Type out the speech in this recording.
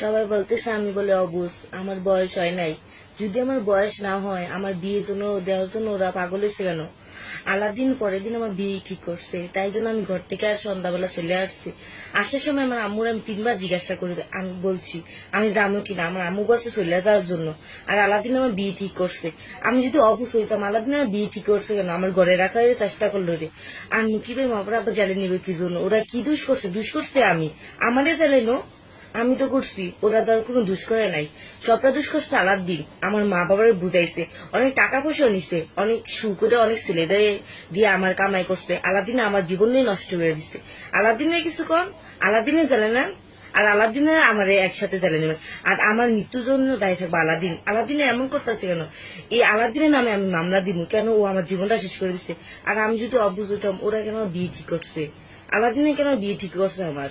সবাই বলতেছে, আমি বলে অবুজ আমার বয়স হয় নাই। যদি আমার বয়স না হয়, আমার বিয়ের জন্য, দেওয়ার জন্য ওরা পাগল হয়েছে কেন? আলাদিন পরের দিন আমার বিয়ে ঠিক করছে, তাই জন্য আমি ঘর থেকে আর সন্ধ্যাবেলা চলে আসছি। আসার সময় আমার আম্মুর আমি তিনবার জিজ্ঞাসা করে, আমি বলছি, আমি জানো কিনা আমার আম্মু বলছে চলে যাওয়ার জন্য। আর আলাদিন আমার বিয়ে ঠিক করছে। আমি যদি অবুজ হইতাম, আলাদিন আমার বিয়ে ঠিক করছে কেন? আমার ঘরে রাখার চেষ্টা করল রে। আর মুকিবে মাপরা আবার জালে নিবে কি জন্য? ওরা কি দুষ করছে? দুষ করছে আমি। আমারে জালে নো। আমি তো করছি, ওরা তো আর কোনো দুষ করে নাই। সবটা দুষ করছে আলাদিন আমার মা বাবার বুঝাইছে। অনেক টাকা পয়সাও নিছে, অনেক সুখ করে অনেক ছেলেদের দিয়ে আমার কামাই করছে। আলাদিন আমার জীবন নিয়ে নষ্ট করে দিচ্ছে আলাদিনের কিছু কম, আলাদিনে জানে না, আর আলাদিনের আমার একসাথে জ্বালে নেবেন আর আমার মৃত্যুর জন্য দায়ী থাকবে আলাদিন। আলাদিনে এমন করতেছে কেন? এই আলাদিনের নামে আমি মামলা দিব, কেন ও আমার জীবনটা শেষ করে দিচ্ছে আর আমি যদি অবুঝ হইতাম, ওরা কেন বিয়ে ঠিক করছে? আলাদিনে কেন বিয়ে ঠিক করছে আমার?